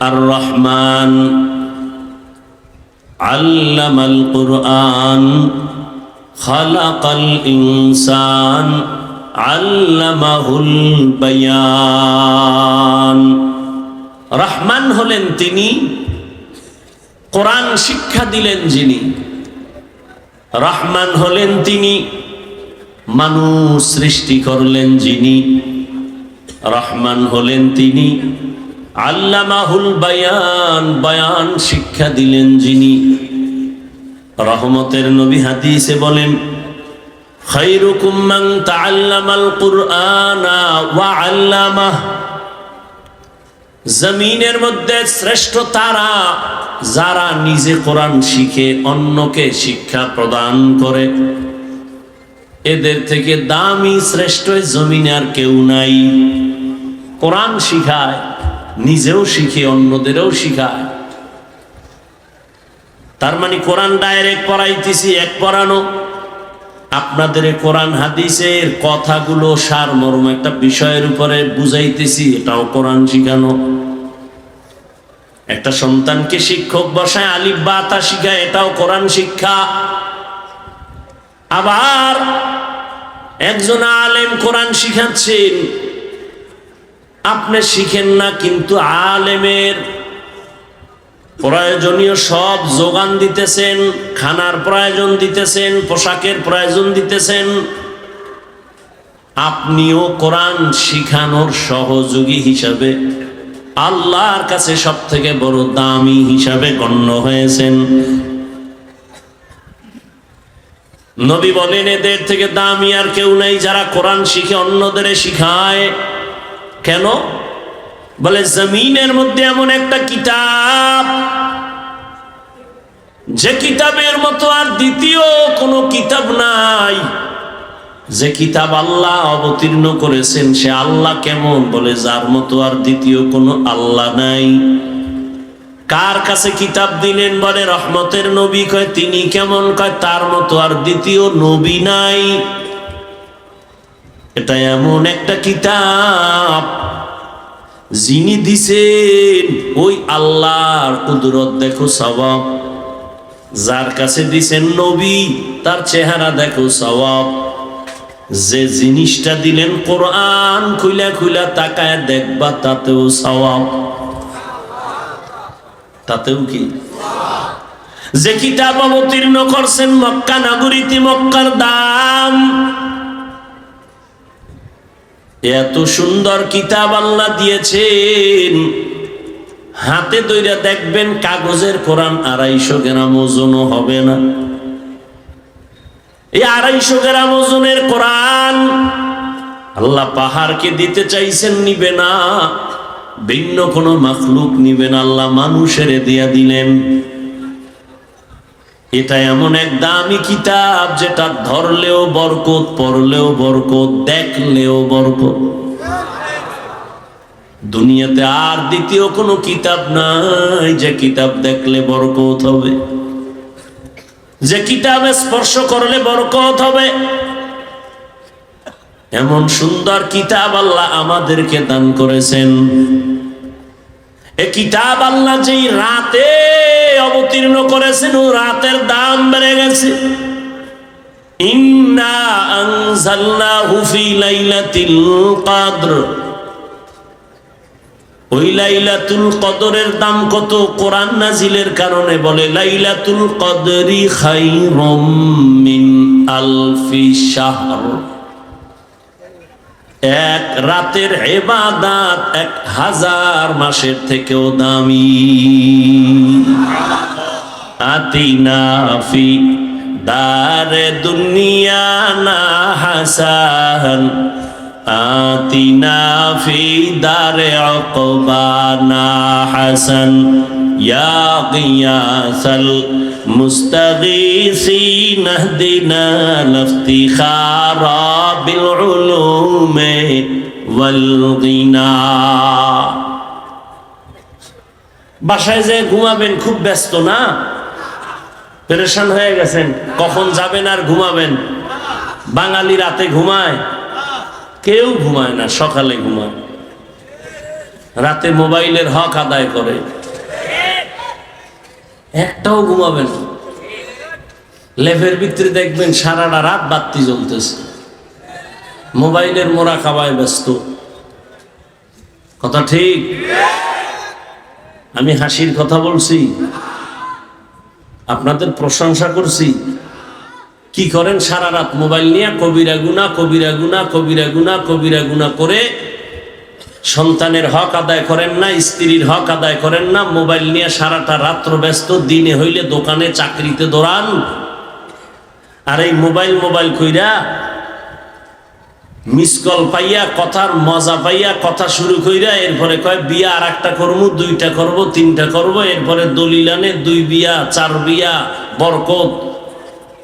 আর রহমান علم القرآن خلق الإنسان علمه البيان রহমান হলেন তিনি কোরআন শিক্ষা দিলেন যিনি রহমান হলেন তিনি মানুষ সৃষ্টি করলেন যিনি রহমান হলেন তিনি আল্লামাহুল বায়ান বায়ান শিক্ষা দিলেন যিনি। রহমতের নবী হাদিসে বলেন খাইরুকুম মান তাআল্লামাল কুরআনা ওয়া আল্লামাহ। জমিনের মধ্যে শ্রেষ্ঠ তারা, যারা নিজে কোরআন শিখে অন্যকে শিক্ষা প্রদান করে। এদের থেকে দামি শ্রেষ্ঠ জমিনে আর কেউ নাই। কোরআন শিখায় নিজেও শিখে, অন্যদেরও শিখায়। তার মানে কোরআন ডাইরেক্ট পড়াইতেছি, এক পড়ানো। আপনাদের কোরআন হাদিসের কথাগুলো সার মর্ম একটা বিষয়ের উপরে বুঝাইতেছি, এটাও কোরআন শিখানো। একটা সন্তানকে শিক্ষক বসায়, আলিফ বা তা শিখায়, এটাও কোরআন শিক্ষা। আবার একজন আলেম কোরআন শিখাচ্ছেন আপনি শিখেন না, কিন্তু আলেমের প্রয়োজনীয় সব যোগান দিতেছেন, খানার প্রয়োজন দিতেছেন, পোশাকের প্রয়োজন দিতেছেন। আপনিও কোরআন শিখানোর সহযোগী হিসাবে আল্লাহর কাছে সব থেকে বড় দামি হিসাবে গণ্য হয়েছেন। নবী বলেন, এদের থেকে দামি আর কেউ নাই, যারা কোরআন শিখে অন্যদের শিখায়। কেন? বলে, জমিনের মধ্যে এমন একটা কিতাব। যে কিতাবের মতো আর দ্বিতীয় কোনো কিতাব নাই। যে কিতাব আল্লাহ অবতীর্ণ করেছেন, সে আল্লাহ কেমন? বলে, যার মতো আর দ্বিতীয় কোনো আল্লাহ নাই। কার কাছে কিতাব দিলেন? বলে, রহমতের নবী কয়, তিনি কেমন? কয়, তার মতো আর দ্বিতীয় নবী নাই। এটা এমন একটা কিতাব যিনি দিছেন ওই আল্লাহর কুদরত, দেখো সবাব যার কাছে দিছেন নবী, তার চেহারা দেখো সবাব যে জিনিসটা দিলেন কোরআন, খুইলা খুইলা তাকায় দেখবা তাতেও সবাব তাতেও কি? যে কিতাব অবতীর্ণ করছেন মক্কা নাগরিতে, মক্কার দাম এত সুন্দর কিতাব আল্লাহ দিয়েছেন। হাতে দইরা দেখবেন কাগজের কোরআন আড়াইশো গ্রাম ওজনও হবে না। এই আড়াইশো গ্রাম ওজনের কোরআন আল্লাহ পাহাড়কে দিতে চাইছেন, নিবে না। ভিন্ন কোনো মাখলুক নিবেন আল্লাহ মানুষের দিয়া দিলেন। এটা এমন এক দামি কিতাব যেটা ধরলেও বরকত, পড়লেও বরকত, দেখলেও বরকত। দুনিয়াতে আর দ্বিতীয় কোনো কিতাব নাই যে কিতাব দেখলে বরকত হবে। যে কিতাবে স্পর্শ করলে বরকত হবে। এমন সুন্দর কিতাব আল্লাহ আমাদেরকে দান করেছেন। কিতাব আল্লাহ যেই রাতে অবতীর্ণ করেছেন, ও রাতের দাম বেড়ে গেছে। ওই লাইলাতুল কদরের দাম কত? কোরআন নাজিলের কারণে বলে, লাইলাতুল কদরি খাইরুম মিন আলফি শাহর। এক রাতের এবাদাত এক হাজার মাসের থেকেও দামি। আতিনাফি দারে দুনিয়া না হাসান। آتنا في دار عقبانا حسن يا غياث المستغيثين اهدنا الافتخار بالعلوم والغنى বাসায় যে ঘুমাবেন খুব ব্যস্ত না পেরেশান হয়ে গেছেন কখন যাবেন আর ঘুমাবেন বাঙালি রাতে ঘুমায় কেউ ঘুমায় না, সকালে ঘুমায়। রাতে মোবাইলের হক আদায় করে। একটাও ঘুমাবেন না। লেফের ভিতরে দেখবেন সারাটা রাত বাতি জ্বলতেছে। মোবাইলের মোরা খাওয়ায় ব্যস্ত। কথা ঠিক? আমি হাসির কথা বলছি। আপনাদের প্রশংসা করছি। কি করেন? সারা রাত মোবাইল নিয়ে কবিরা গুনা কবিরা গুনা কবিরা গুনা কবিরা গুনা করে সন্তানের হক আদায় করেন না, স্ত্রীর হক আদায় করেন না, মোবাইল নিয়ে সারাটা রাত্র ব্যস্ত, দিনে হইলে দোকানে চাকরিতে দৌড়ান। আর এই মোবাইল মোবাইল কইরা মিস কল পাইয়া, কথার মজা পাইয়া, কথা শুরু কইরা এরপরে কয়, বিয়া আর একটা করব, দুইটা করব, তিনটা করব, এরপরে দলিলানে দুই বিয়া, চার বিয়া, বরকত।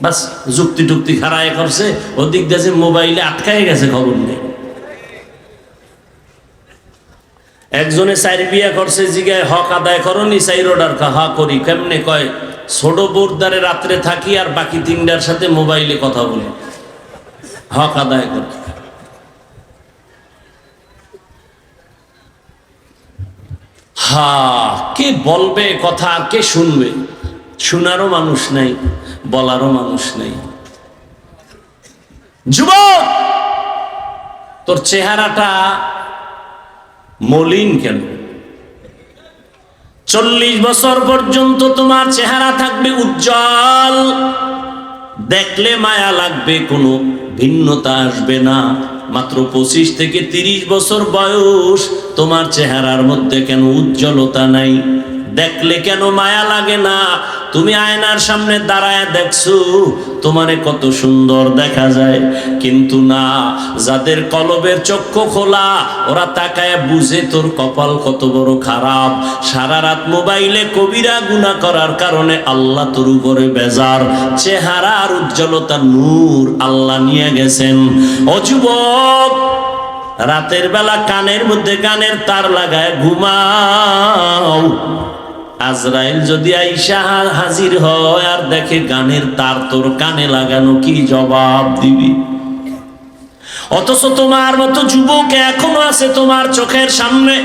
বাস, যুক্তি টুক্তি খারায় করছে, ওদিক দিয়ে মোবাইলে আটকায় গেছে খবর নেই। একজনে চার বিয়া করছে, জিগায় হক আদায় করনি চাই রোডার হা করি, কেমনে কয়, ছোট বোরদারে রাত্রে থাকি আর বাকি তিনটার সাথে মোবাইলে কথা বলি। হক আদায় করি হা, কে বলবে কথা, কে শুনবে? শোনারও মানুষ নাই। বলারও মানুষ নাই। যুবক! তোর চেহারাটা মলিন কেন? চল্লিশ বছর পর্যন্ত তোমার চেহারা থাকবে উজ্জ্বল। দেখলে মায়া লাগবে, কোনো ভিন্নতা আসবে না। মাত্র পঁচিশ থেকে তিরিশ বছর বয়স, তোমার চেহারার মধ্যে কেন উজ্জ্বলতা নাই? দেখলে কেন মায়া লাগে না? তুমি আয়নার সামনে দাঁড়ায় দেখছ, তোমারে কত সুন্দর দেখা যায়। কিন্তু না, যাদের কলবের চক্ষু খোলা, ওরা তাকায় বুঝে তোর কপাল কত বড় খারাপ। সারা রাত মোবাইলে কবিরা গুণা করার কারণে আল্লাহ তোর উপরে বেজার। চেহারার উজ্জ্বলতা নূর আল্লাহ নিয়ে গেছেন। অযুবক রাতের বেলা কানের মধ্যে কানের তার লাগায় ঘুমাও। আজরাইল যদি আইসা হাজির হয় আর দেখে গানের তার তোর কানে লাগানো কি জবাব দিবি? অথচ তোমার মতো যুবক এখনও আছে তোমার চোখের সামনে।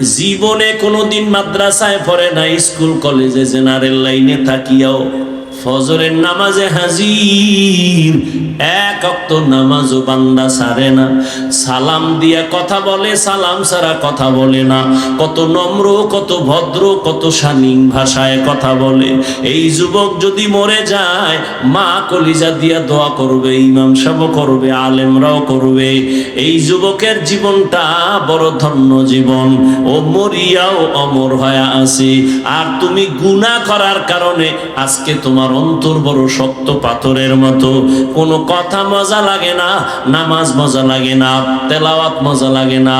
জীবনে কোনোদিন মাদ্রাসায় পড়ে না স্কুল কলেজে জেনারেল লাইনে থাকিয়াও। ফজরের নামাজে হাজির। এক অক্ত নামাজও বান্দা সারে না। সালাম দিয়া কথা বলে, সালাম ছাড়া কথা বলে না। কত নম্র, কত ভদ্র, কত শালীন ভাষায় কথা বলে। এই যুবক যদি মরে যায়, মা কলিজা দিয়া দোয়া করবে, ইমাম সাহেব করবে, আলেমরাও করবে। এই যুবকের জীবনটা বড় ধন্য জীবন। ও মরিয়াও অমর হয়ে আছে। আর তুমি গুনাহ করার কারণে আজকে তোমার অন্তর বড় শক্ত পাথরের মতো। কোনো কথা মজা লাগে না, নামাজ মজা লাগে না, তেলাওয়াত মজা লাগে না।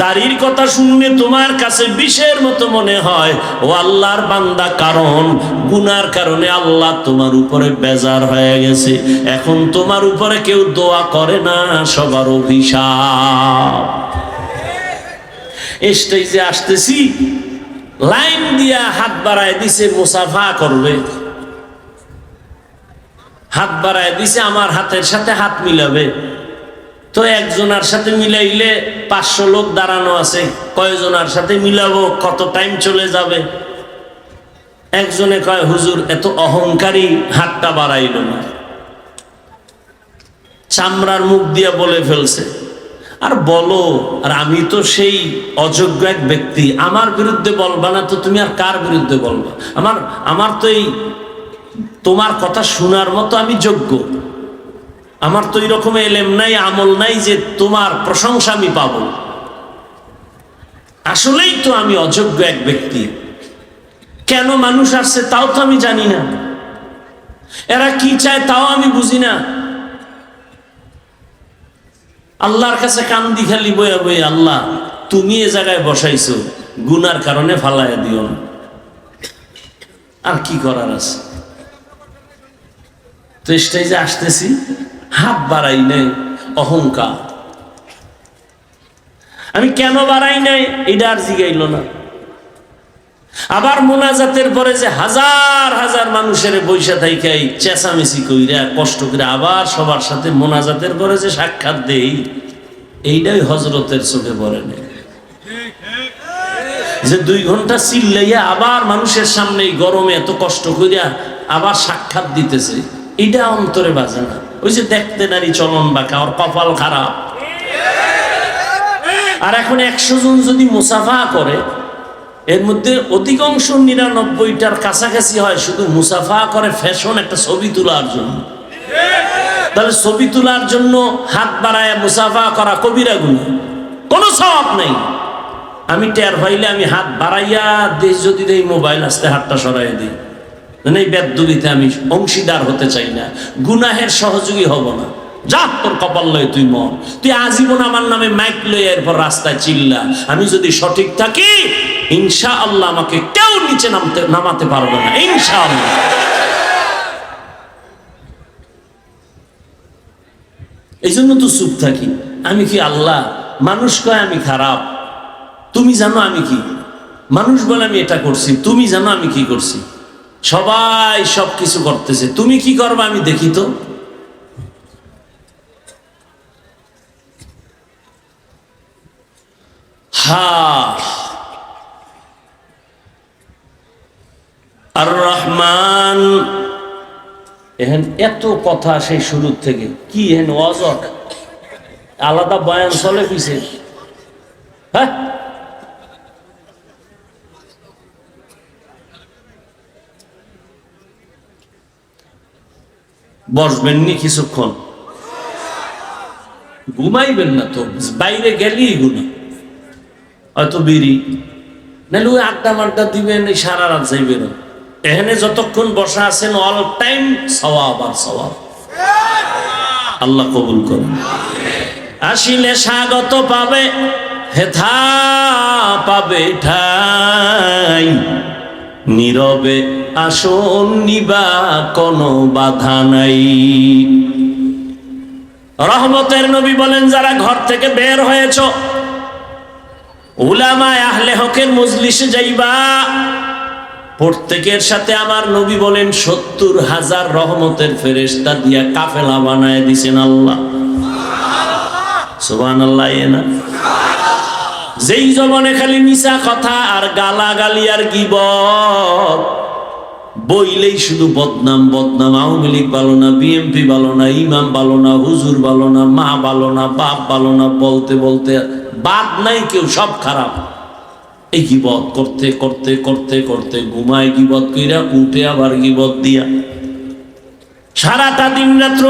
দাড়ির কথা শুনলে তোমার কাছে বিষের মতো মনে হয়। ও আল্লাহর বান্দা, কারণ গুনার কারণে আল্লাহ তোমার উপরে বেজার হয়ে গেছে। এখন তোমার উপরে কেউ দোয়া করে না, সবার অভিশাপ। স্টেজে আসতেছি, লাইন দিয়া হাত বাড়ায় দিছে, মুসাফা করবে। হাত বাড়ায় দিছে, আমার হাতের সাথে হাত মিলাবে। তো একজনের সাথে মিলাইলে পাঁচশো লোক দাঁড়ানো আছে, কয়জনের সাথে মিলাবো, কত টাইম চলে যাবে? একজনে কয়, হুজুর, এত অহংকারী হাতটা বাড়াইল না। চামড়ার মুখ দিয়া বলে ফেলছে, আর বলো, আর আমি তো সেই অযোগ্য এক ব্যক্তি, আমার বিরুদ্ধে বলবা না তো তুমি আর কার বিরুদ্ধে বলবা? আমার আমার তো এই তোমার কথা শোনার মতো আমি যোগ্য। আমার তো এরকম এলেম নাই, আমল নাই যে তোমার প্রশংসা আমি পাব। আসলেই তো আমি অযোগ্য এক ব্যক্তি। কেন মানুষ আসছে তাও তো আমি জানি না। এরা কি চায় তাও আমি বুঝি না। আল্লাহর কাছে কান্দি খালি বইয়া বই আল্লাহ, তুমি এ জায়গায় বসাইছো, গুনার কারণে ফালাইয়া দিও না। আর কি করার আছে? তো স্টেজে আসতেছি, হাত বাড়াই নাই, অহংকার। আমি কেন বাড়াই নাই, এটা আর জিগাইল না। আবার মোনাজাতের পরে যে হাজার হাজার মানুষের বৈশা থাইকে চেঁচামেচি কইরা, কষ্ট করে আবার সবার সাথে মোনাজাতের পরে যে সাক্ষাৎ দেই, এইটাই হজরতের চোখে পড়ে নেই। যে দুই ঘণ্টা চিল্লাইয়া আবার মানুষের সামনে গরমে এত কষ্ট করিয়া আবার সাক্ষাৎ দিতেছে। এটা অন্তরে বাজে না। ওই যে দেখতে নারী চলন বাঁকা, ওর কপাল খারাপ। আর এখন একশো জন যদি মুসাফা করে, এর মধ্যে অধিকাংশ নিরানব্বইটার কাছাকাছি হয় শুধু মুসাফা করে ফ্যাশন একটা ছবি তোলার জন্য। তাহলে ছবি তোলার জন্য হাত বাড়ায় মুসাফা করা কবিরা গুণ। কোনো স্বভাব নেই। আমি টের পাইলে আমি হাত বাড়াইয়া দেশ যদি দেই, মোবাইল আসতে হাতটা সরাই দিই। এই বেদুবিতে আমি অংশীদার হতে চাই না। গুনাহের সহযোগী হব না। যা তোর কপাল লয়, তুই মন তুই আজীবন আমার নামে মাইক লই এরপর রাস্তায় চিল্লা। আমি যদি সঠিক থাকি ইনশা আল্লাহ আমাকে কেউ নিচে নামতে, নামাতে পারবে না। ইনশা আল্লাহ এই জন্য তো চুপ থাকি। আমি কি আল্লাহ? মানুষ কয়, আমি খারাপ। তুমি জানো আমি কি? মানুষ বলে, আমি এটা করছি। তুমি জানো আমি কি করছি? সবাই সব কিছু করতেছে। তুমি কি করবা আমি দেখি তো। আর রহমান এহেন এত কথা সেই শুরুর থেকে। কি এহেন অজক আলাদা বয়ান চলে পিছে হ্যাঁ? বসবেন নি কিছুক্ষণ। ঘুমাইবেন না তো, বাইরে গেলেই গুনা হয়তো বিড়ি নাহলে ওই আড্ডা মাড্ডা দিবেন সারা রাত যাইবেন এখানে যতক্ষণ বসা আছেন অল টাইম সওয়াব আর সওয়াব। আল্লাহ কবুল করুন। আসিলে স্বাগত পাবে, হেথা পাবে ঠাই। নীরবে আসন নিবা কোনো বাধা নাই। রহমতের নবী বলেন, যারা ঘর থেকে বের হয়েছ, উলামায় আহলে হকের মজলিসে যাইবা। প্রত্যেকের সাথে আমার নবী বলেন, সত্তর হাজার রহমতের ফেরেস্তা দিয়া কাফেলা বানায় দিছেন আল্লাহ। সুবান আল্লাহ না? যেই জমনে খালি মিশা কথা আর গালাগালি আর গিবত, বইলেই শুধু বদনাম বদনাম, আওয়ামী লীগ ভালো না, বিএমপি ভালো না, ইমাম ভালো না, হুজুর ভালো না, মা ভালো না, বাপ ভালো না, বলতে বলতে বাদ নাই কেউ, সব খারাপ। এই গিবত করতে করতে করতে করতে ঘুমায় গিবত কইরা, উঠে আবার গিবত দিয়া। সারাটা দিন রাত্র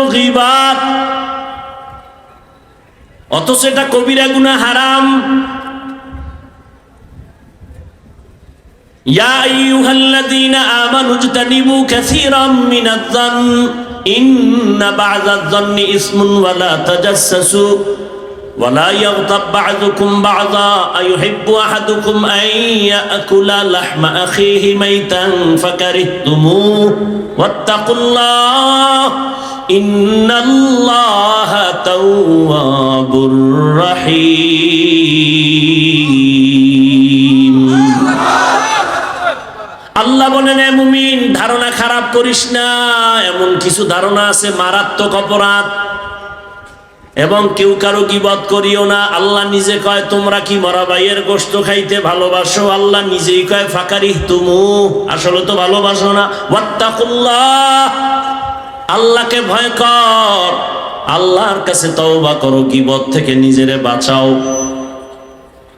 অথচ এটা কবিরা গুনা হারাম। يا أيها الذين آمنوا اجتنبوا كثيرا من الظن. إن بعض الظن إثم ولا تجسسوا ولا يغضب بعضكم بعضا. أيحب أحدكم أن يأكل لحم أخيه ميتا فكرهتموه. واتقوا الله. إن الله تواب رحيم. করিস না, এমন কিছু ধারণা আছে, মারাত্মক অপরাধ। এবং কেউ কারও গিবত করিও না, আল্লাহ নিজে কয়, তোমরা কি মরা ভাইয়ের গোস্ত খাইতে ভালোবাসো? আল্লাহ নিজেই কয় ফাঁকারি তুমু আসলে তো ভালোবাসো না। আল্লাহকে ভয় কর। আল্লাহর কাছে তওবা করো, গিবত থেকে নিজেরে বাঁচাও।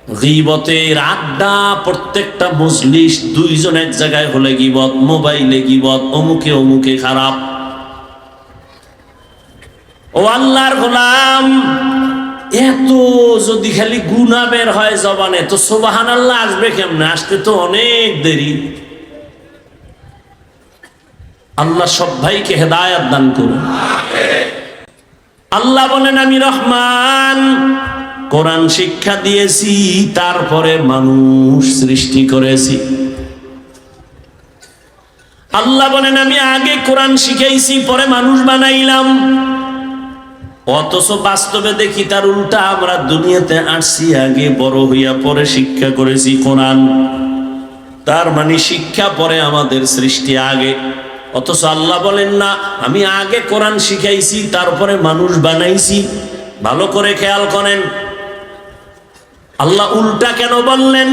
গিবতের আড্ডা প্রত্যেকটা মজলিস দুইজন এক জায়গায় হলে গিবত, মোবাইলে গিবত, অমুকে অমুকে খারাপ। ও আল্লাহর গোলাম, এত যদি খালি গুনা বের হয় জবানে, তো সোবাহান আল্লাহ আসবে কেমনে? আসতে তো অনেক দেরি। আল্লাহ সব ভাইকে হেদায়াত দান করুন। আল্লাহ বলেন, আমি রহমান কোরআন শিক্ষা দিয়েছি, তারপরে মানুষ সৃষ্টি করেছি। আল্লাহ বলেন, আমি আগে কোরআন শিখাইছি পরে মানুষ বানাইলাম। অথচ বাস্তবে দেখি তার উল্টা, আমরা দুনিয়াতে আসছি, আগে বড় হইয়া পরে শিক্ষা করেছি কোরআন। তার মানে শিক্ষা পরে আমাদের সৃষ্টি আগে। অথচ আল্লাহ বলেন না, আমি আগে কোরআন শিখাইছি, তারপরে মানুষ বানাইছি। ভালো করে খেয়াল করেন আল্লাহ উল্টা কেন বললেন?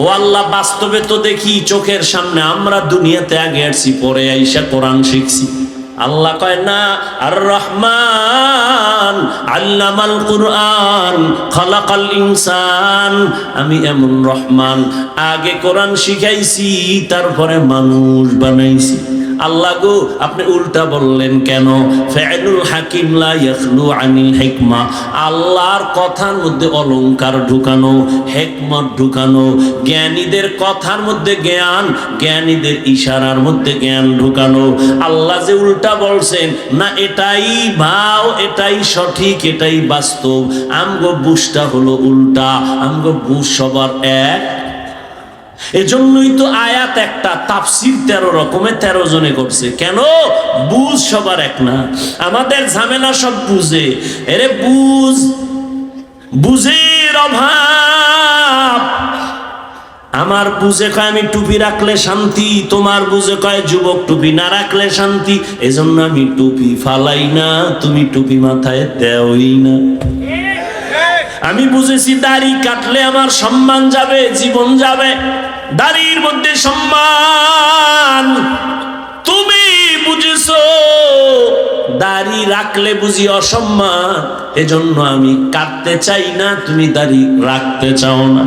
ও আল্লাহ, বাস্তবে তো দেখি চোখের সামনে আমরা দুনিয়াতে আগে আসছি, পরে আইসা কোরআন শিখছি। আল্লাহ কয়, না আর রহমান আল্লামাল কুরআন, খালাকাল ইনসান, আমি এমন রহমান, আগে কোরআন শিখাইছি, তারপরে মানুষ বানাইছি। আল্লাহ গো, আপনি উল্টা বললেন কেন? ফেলুল হাকিম লা আনিল হিকমা। আল্লাহর কথার মধ্যে অলংকার ঢুকানো হেকমত ঢুকানো, জ্ঞানীদের কথার মধ্যে জ্ঞান, জ্ঞানীদের ইশারার মধ্যে জ্ঞান ঢুকানো। আল্লাহ যে উল্টা বলছেন, না, এটাই ভাও, এটাই সঠিক, এটাই বাস্তব। আমগো বুঝটা হলো উল্টা, আমগো বুঝ সবার এক। এজন্যই তো আয়াত একটা, তাফসির তেরো রকমের তেরো জনে করছে। কেন? বুঝ সবার এক না। আমাদের ঝামেলা সব বুঝে। এরে বুঝ, বুঝের অভাব। আমার বুঝে কয় আমি টুপি রাখলে শান্তি, তোমার বুঝে কয় যুবক টুপি না রাখলে শান্তি। এজন্য আমি টুপি ফালাই না, তুমি টুপি মাথায় দেওই না। আমি বুঝেছি, দাড়ি কাটলে আমার সম্মান যাবে, জীবন যাবে। দাড়ির মধ্যে সম্মান। তুমি বুঝেছ, দাড়ি রাখলে বুঝি অসম্মান। এজন্য আমি কাটতে চাই না, তুমি দাড়ি রাখতে চাও না।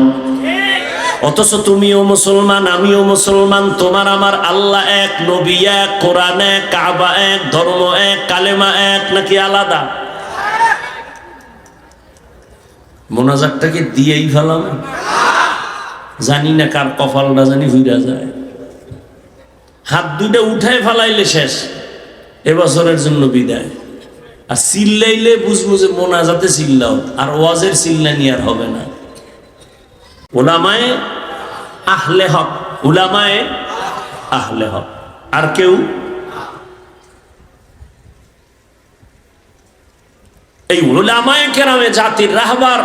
অথচ তুমিও মুসলমান, আমিও মুসলমান। তোমার আমার আল্লাহ এক, নবী এক, কোরআন এক, কাবা এক, ধর্ম এক, কালেমা এক, নাকি আলাদা? মোনাজারটাকে দিয়েই ফেলাম জানি না কার কপালটা জানি হইরা যায়। হাত দুইটা উঠায় ফেলাইলে শেষ, এবছরের জন্য বিদায়। আর চিল্লাইলে বুঝব যে মোনাজাতে চিল্লাও, আর ওয়াজের চিল্লানি আর হবে না। ওলামায় আহলে হক উলামায়ে আহলে হক। আর কেউ? এই উলামায়ে কেরামে জাতির রাহবার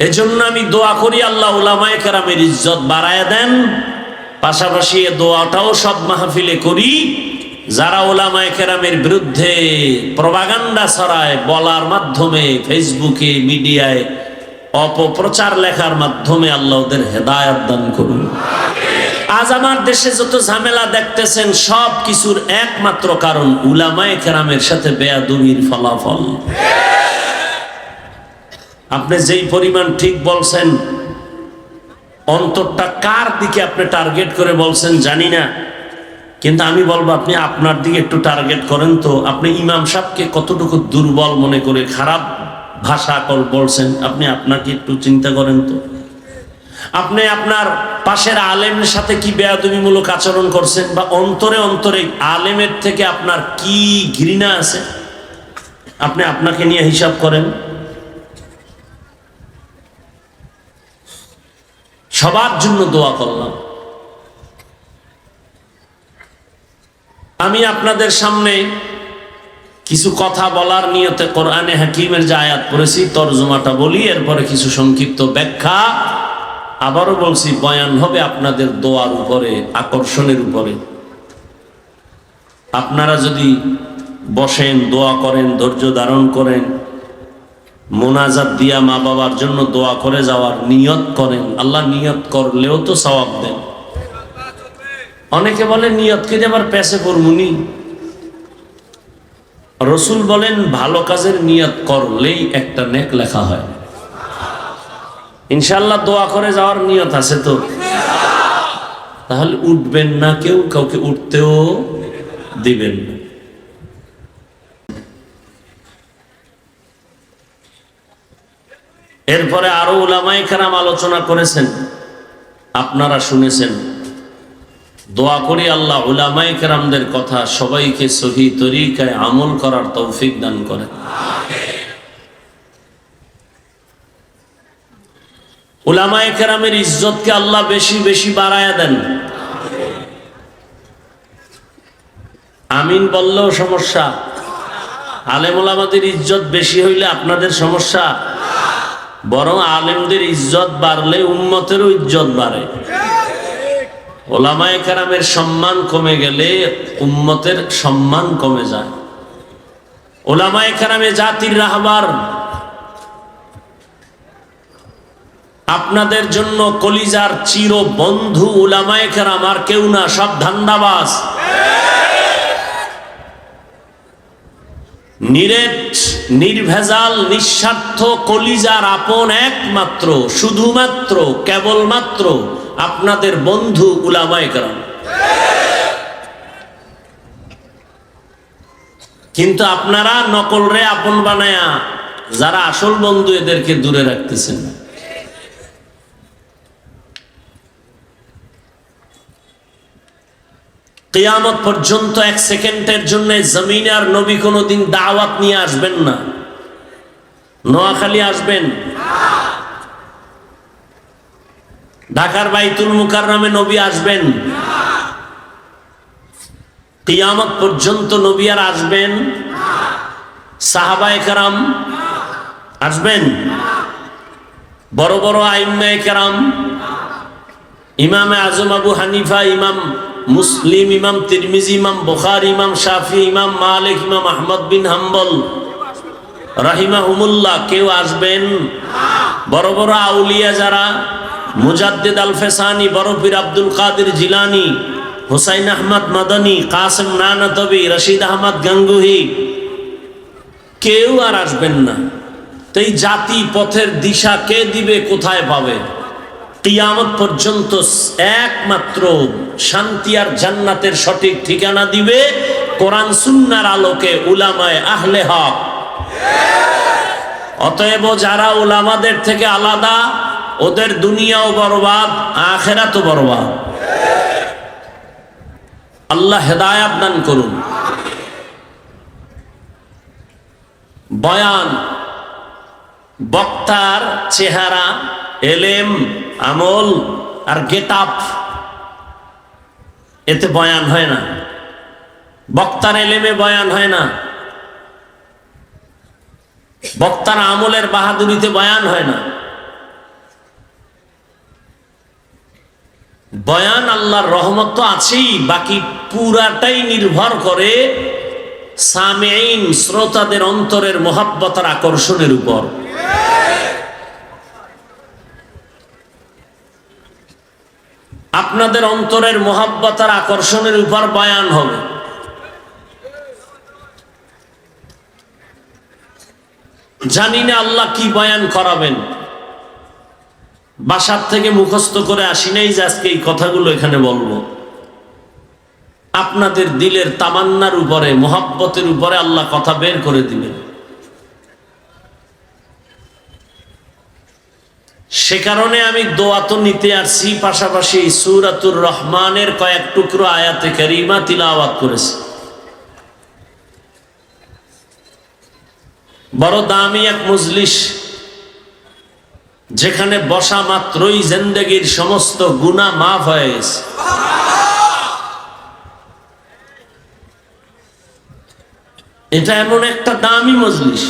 এজন্য আমি দোয়া করি আল্লাহ উলামায় কেরামের ইজ্জত বাড়ায় দেন। পাশাপাশি এ দোয়াটাও সব মাহফিলে করি। যারা ওলামায় কেরামের বিরুদ্ধে প্রবাগান্ডা ছড়ায় বলার মাধ্যমে ফেসবুকে, মিডিয়ায় অপপ্রচার লেখার মাধ্যমে আল্লাহ ওদের হেদায়ত দান করুন। আজ আমার দেশে যত ঝামেলা দেখতেছেন, সব কিছুর একমাত্র কারণ উলামায় কেরামের সাথে বেয়াদুমির ফলাফল। আপনি যেই পরিমাণ ঠিক বলছেন, অন্তরটা কার দিকে আপনি টার্গেট করে বলছেন জানি না। কিন্তু আমি বলব, আপনি আপনার দিকে একটু টার্গেট করেন তো। আপনি ইমাম সাহেবকে কতটুকু দুর্বল মনে করে, খারাপ ভাষা কল বলছেন, আপনি আপনাকে একটু চিন্তা করেন তো। আপনি আপনার পাশের আলেমের সাথে কি বেয়াদবিমূলক আচরণ করছেন বা অন্তরে অন্তরে আলেমের থেকে আপনার কি ঘৃণা আছে? আপনি আপনাকে নিয়ে হিসাব করেন। সবার জন্য দোয়া করলাম। আমি আপনাদের সামনে কিছু কথা বলার নিয়তে কোরআনে হাকিমের যে আয়াত পড়েছি, তর্জমাটা বলি, এরপরে কিছু সংক্ষিপ্ত ব্যাখ্যা। আবারও বলছি, বয়ান হবে আপনাদের দোয়ার উপরে, আকর্ষণের উপরে। আপনারা যদি বসেন, দোয়া করেন, ধৈর্য ধারণ করেন মোনাজাত দিয়া মা বাবার জন্য দোয়া করে যাওয়ার নিয়ত করেন। আল্লাহ নিয়ত করলেও তো সওয়াব দেন। অনেকে বলে, নিয়ত করে আবার পেছে পড়মুনি রসুল বলেন, ভালো কাজের নিয়ত করলেই একটা নেক লেখা হয়। ইনশাল্লাহ দোয়া করে যাওয়ার নিয়ত আছে তো। তাহলে উঠবেন না কেউ, কাউকে উঠতেও দিবেন না। এরপরে আরও উলামাই খারাম আলোচনা করেছেন। আপনারা শুনেছেন, দোয়া করি আল্লাহ উলামাই কেরামদের কথা সবাইকে সহি তরিকায় আমল করার তৌফিক দান করেন। উলামায়ে কেরামের ইজ্জতকে আল্লাহ বেশি বেশি বাড়ায়া দেন। আমিন বললেও সমস্যা। আলেমুল আমাদের ইজ্জত বেশি হইলে আপনাদের সমস্যা। বরং আলেমদের ইজ্জত বাড়লে উম্মতেরও ইজ্জত বাড়ে। ওলামায়ে কেরামের সম্মান কমে গেলে উম্মতের সম্মান কমে যায়। ওলামায়ে কেরামে জাতির রাহবার। আপনাদের জন্য কলিজার চির বন্ধু উলামায়ে কেরাম আর কেউ না, সব ধান্দাবাজ। নিরেট, নির্ভেজাল, নিঃস্বার্থ কলিজার আপন একমাত্র, শুধুমাত্র, কেবলমাত্র আপনাদের বন্ধু গুলামায় কারণ কিন্তু আপনারা নকল রে আপন বানায়া যারা আসল বন্ধু এদেরকে দূরে রাখতেছেন কেয়ামত পর্যন্ত এক সেকেন্ডের জন্য জমিনে আর নবী কোনোদিন দাওয়াত নিয়ে আসবেন না। নোয়াখালী আসবেন? ঢাকার বাইতুল মুকাররমে নবী আসবেন? কিয়ামত পর্যন্ত নবী আর আসবেন? সাহাবায়ে কারাম আসবেন? বড় বড় আইম্মায়ে কারাম, ইমামে আজম আবু হানিফা, ইমাম মুসলিম ইমাম, তিরমিজি ইমাম, বুখার ইমাম, শাফি ইমাম, মালিক ইমাম, আহমদ বিন হাম্বল রাহিমা রাহিমাহুমুল্লাহ, কেউ আসবেন? বড় বড় আউলিয়া যারা, মুজাদ্দিদ আল ফেসানি বড় পীর আব্দুল কাদের জিলানি, হুসাইন আহমদ মাদানি, কাসেম নানতবি, রশিদ আহমদ গাঙ্গুহি, কেউ আর আসবেন না। তো এই জাতি পথের দিশা কে দিবে, কোথায় পাবে? কিয়ামত পর্যন্ত একমাত্র শান্তি আর জান্নাতের সঠিক ঠিকানা দিবে কোরআন সুন্নার আলোকে উলামায় আহলে হক। অতএব যারা উলামাদের থেকে আলাদা, ওদের দুনিয়াও বরবাদ, আখেরাতও বরবাদ। আল্লাহ হেদায়াত দান করুন। বয়ান, বক্তার চেহারা এলেম, আমল আর গেট আপ এতে বয়ান হয় না। বক্তার এলেমে বয়ান হয় না। বক্তার আমলের বাহাদুরিতে বয়ান হয় না। বয়ান আল্লাহর রহমত তো আছেই, বাকি পুরাটাই নির্ভর করে সামেইন শ্রোতাদের অন্তরের মহাব্বতার আকর্ষণের উপর। আপনাদের অন্তরের মহাব্বতার আকর্ষণের উপর বয়ান হবে। জানি না আল্লাহ কি বয়ান করাবেন। বাসার থেকে মুখস্থ করে আসি নাই যে আজকে এই কথাগুলো এখানে বলব। আপনাদের দিলের তামান্নার উপরে, মোহাব্বতের উপরে আল্লাহ কথা বের করে দিবেন সে কারণে আমি দোয়া তো নিতে আসছি, পাশাপাশি সুরাতুর রহমানের কয়েক টুকরো আয়াতে কারিমা তিলাওয়াত করেছি। বড় দামি এক মজলিস, যেখানে বসা মাত্রই জিন্দগির সমস্ত গুণা মাফ হয়ে গেছে। এটা এমন একটা দামি মজলিস।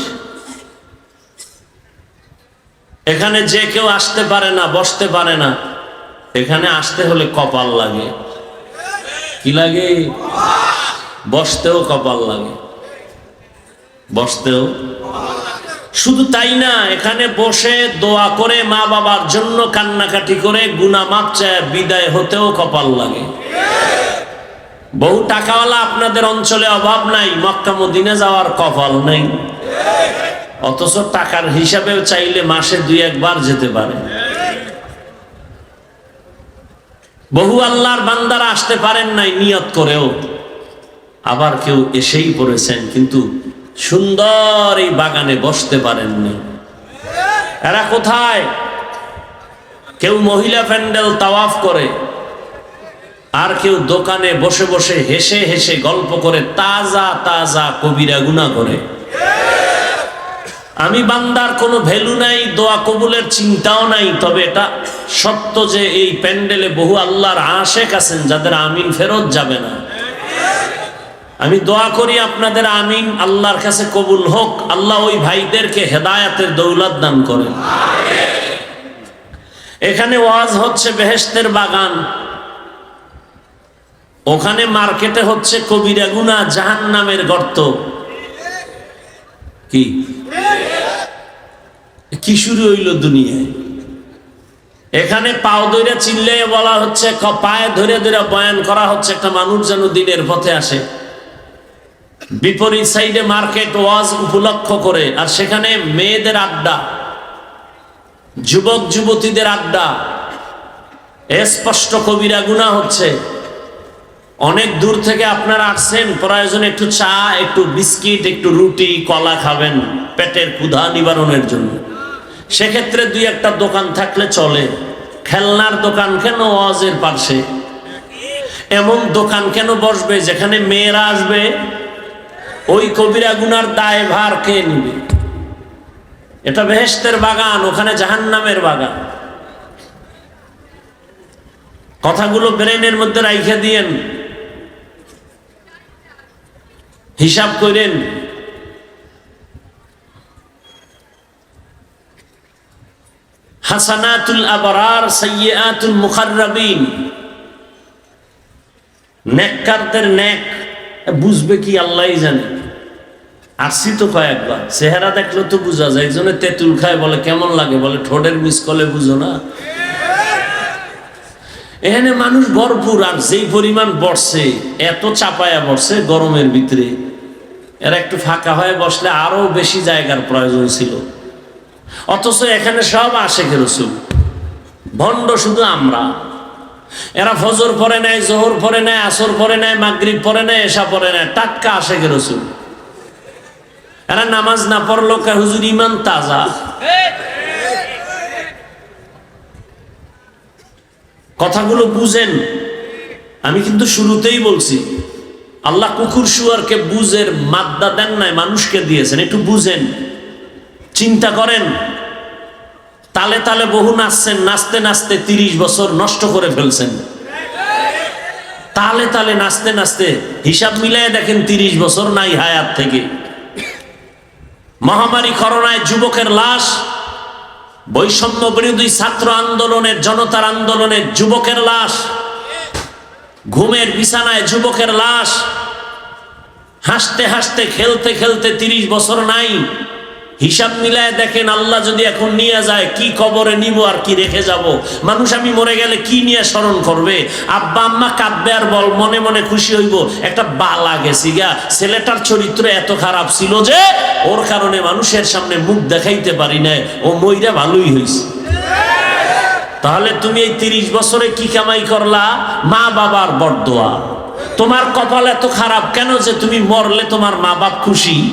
এখানে যে কেউ আসতে পারে না, বসতে পারে না। এখানে আসতে হলে কপাল লাগে। কি লাগে? বসতেও কপাল লাগে। বসতেও? শুধু তাই না, এখানে বসে দোয়া করে মা বাবার জন্য কান্নাকাটি করে গুনা মাপ চায়, বিদায় হতেও কপাল লাগে। বহু টাকাওয়ালা আপনাদের অঞ্চলে অভাব নাই, মক্কা মদিনে যাওয়ার কপাল নেই। অথচ টাকার হিসাবে চাইলে মাসে দুই একবার যেতে পারে। বহু আল্লাহর বান্দারা আসতে পারেন নাই নিয়ত করেও। আবার কেউ এসেই পড়েছেন, কিন্তু সুন্দর এই বাগানে বসতে পারেননি এরা কোথায়? কেউ মহিলা প্যান্ডেল তাওয়াফ করে, আর কেউ দোকানে বসে বসে হেসে হেসে গল্প করে, তাজা তাজা কবিরা গুণা করে। আমি বান্দার কোনো ভ্যালু নাই, দোয়া কবুলের চিন্তাও নাই, তবে এটা সত্য যে এই প্যান্ডেলে বহু আল্লাহর আশেক আছেন, যাদের আমিন ফেরত যাবে না। আমি দোয়া করি আপনাদের আমিন, আল্লাহর কাছে কবুল হোক, আল্লাহ ওই ভাইদেরকে হেদায়াতের দৌলত দান করেন। এখানে ওয়াজ হচ্ছে বেহেস্তের বাগান। ওখানে মার্কেটে হচ্ছে কবিরা গুনা জাহান নামের গর্ত। কি? কি শুরু হইল দুনিয়ায়? এখানে পাও ধরে চিল্লে বলা হচ্ছে পায়ে ধরে ধরে বয়ান করা হচ্ছে, একটা মানুষ যেন দিনের পথে আসে। বিপরীত সাইডে মার্কেট, ওয়াজ উপলক্ষ করে, আর সেখানে মেয়েদের আড্ডা যুবক যুবতীদের আড্ডা স্পষ্ট কবিরা গুণা হচ্ছে। অনেক দূর থেকে আপনারা আসছেন, প্রয়োজন একটু চা, একটু বিস্কিট, একটু রুটি, কলা খাবেন, পেটের ক্ষুধা নিবারণের জন্য। সেক্ষেত্রে দুই একটা দোকান থাকলে চলে। খেলনার দোকান কেন ওয়াজের পাশে? এমন দোকান কেন বসবে যেখানে মেয়েরা আসবে? ওই কবিরা গুনার দায় ভার কে নিবে? এটা বেহেস্তের বাগান, ওখানে জাহান্নামের বাগান। কথাগুলো ব্রেনের মধ্যে রাইখে দিয়েন। হিসাব করেন। হাসানাতুল আবরার সাইয়াতুল মুখাররাবিন। নেককারদের নেক, বুঝবে কি আল্লাহই জানে। আসছি তো কয়েকবার, চেহারা দেখলে তো বোঝা যায়, একজনে তেঁতুল খায়, বলে কেমন লাগে, বলে ঠোঁটের মিস করলে বুঝো না। এখানে মানুষ ভরপুর, আর যেই পরিমাণ বসছে এত চাপায়া বসছে গরমের ভিতরে। এরা একটু ফাঁকা হয়ে বসলে আরও বেশি জায়গার প্রয়োজন ছিল। অথচ এখানে সব আসে রসুল ভণ্ড শুধু আমরা। এরা ফজর পরে নেয়, জোহর পরে নেয়, আসর পরে নেয়, মাগরিব পরে নেয় এসা পরে নেয়, টাটকা আসে রসুল এরা নামাজ না পড়ল কে হুজুর ইমান তাজা। কথাগুলো বুঝেন। আমি কিন্তু শুরুতেই বলছি আল্লাহ কুকুর শুয়ারকে বুঝের মাদ্দা দেন নাই, মানুষকে দিয়েছেন। একটু বুঝেন, চিন্তা করেন। তালে তালে বহু নাচছেন, নাচতে নাচতে তিরিশ বছর নষ্ট করে ফেলছেন। তালে তালে নাচতে নাচতে হিসাব মিলাই দেখেন তিরিশ বছর নাই হায়াত থেকে। মহামারী করোনায় যুবকের লাশ, বৈষম্য বিরোধী ছাত্র আন্দোলনের, জনতার আন্দোলনের যুবকের লাশ। ঘুমের বিছানায় যুবকের লাশ। হাসতে হাসতে, খেলতে খেলতে তিরিশ বছর নাই। হিসাব মিলায় দেখেন, আল্লাহ যদি এখন নিয়ে যায়, কি কবরে নিব আর কি রেখে যাব? মানুষ আমি মরে গেলে কি নিয়ে স্মরণ করবে? আব্বা আম্মা কাঁদবে আর বল, মনে মনে খুশি হইব, একটা বালা গেছি গা। ছেলেটার চরিত্র এত খারাপ ছিল যে, ওর কারণে মানুষের সামনে মুখ দেখাইতে পারি না ও মইরা ভালোই হয়েছে তাহলে তুমি এই তিরিশ বছরে কি কামাই করলা? মা বাবার বরদোয়া। তোমার কপাল এত খারাপ কেন যে তুমি মরলে তোমার মা বাপ খুশি?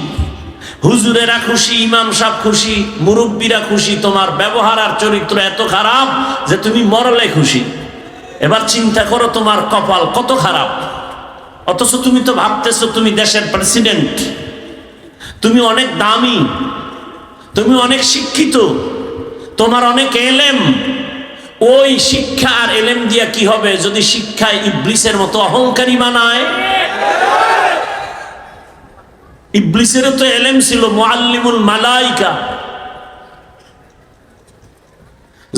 হুজুরেরা খুশি, ইমাম সাহেব খুশি, মুরব্বীরা খুশি, তোমার ব্যবহার আর চরিত্র এত খারাপ যে তুমি মরলে খুশি। এবার চিন্তা করো তোমার কপাল কত খারাপ। অথচ তুমি তো ভাবতেছো তুমি দেশের প্রেসিডেন্ট। তুমি অনেক দামি। তুমি অনেক শিক্ষিত। তোমার অনেক এলেম। ওই শিক্ষা আর এলেম দিয়া কি হবে? যদি শিক্ষায় ইবলিসের মতো অহংকারী বানায় ইবলিসেরও তো এলেম ছিল, মুআল্লিমুল মালাইকা।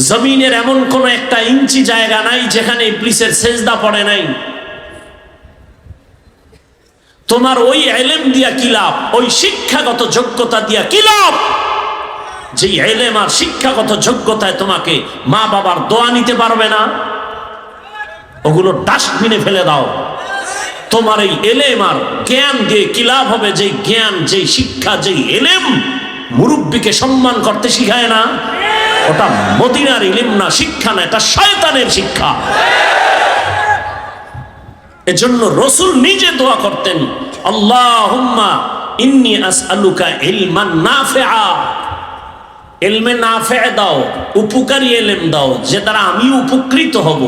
জমিনের এমন কোন একটা ইঞ্চি জায়গা নাই যেখানে ইবলিসের সেজদা পড়ে নাই। তোমার ওই এলেম দিয়া কি লাভ? ওই শিক্ষাগত যোগ্যতা দিয়া কি লাভ? যে এলেম আর শিক্ষাগত যোগ্যতায় তোমাকে মা বাবার দোয়া নিতে পারবে না, ওগুলো ডাস্টবিনে ফেলে দাও। তোমার এই এলেম আর জ্ঞান দিয়ে কি লাভ হবে? যে জ্ঞান যে শিক্ষা যে এলেম মুরব্বীকে সম্মান করতে শিখায় না, ওটা মদিনার ইলিম না, শিক্ষা না, এটা শয়তানের শিক্ষা। এজন্য রসুল নিজে দোয়া করতেন, আল্লাহুম্মা ইন্নি আসআলুকা ইলমান নাফিআ। এলমে নাফে দাও, উপকারী এলেম দাও, যে দ্বারা আমি উপকৃত হব।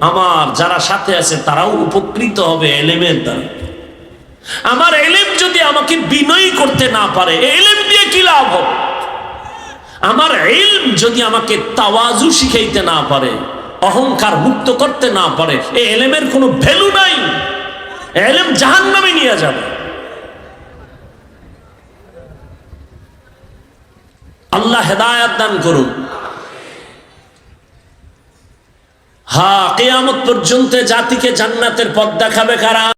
আমার যারা সাথে আছে, তারাও উপকৃত হবে এলেমের দ্বারা। আমার এলেম যদি আমাকে বিনয়ী করতে না পারে এলেম দিয়ে কি লাভ হবে? আমার এলম যদি আমাকে তাওয়াজু শিখাইতে না পারে, অহংকার মুক্ত করতে না পারে এলেমের কোনো ভ্যালু নাই। এলেম জাহান নামে নিয়ে যাবে। আল্লাহ হেদায়াত দান করুন। হা কেয়ামত পর্যন্ত জাতিকে জান্নাতের পথ দেখাবে কারা?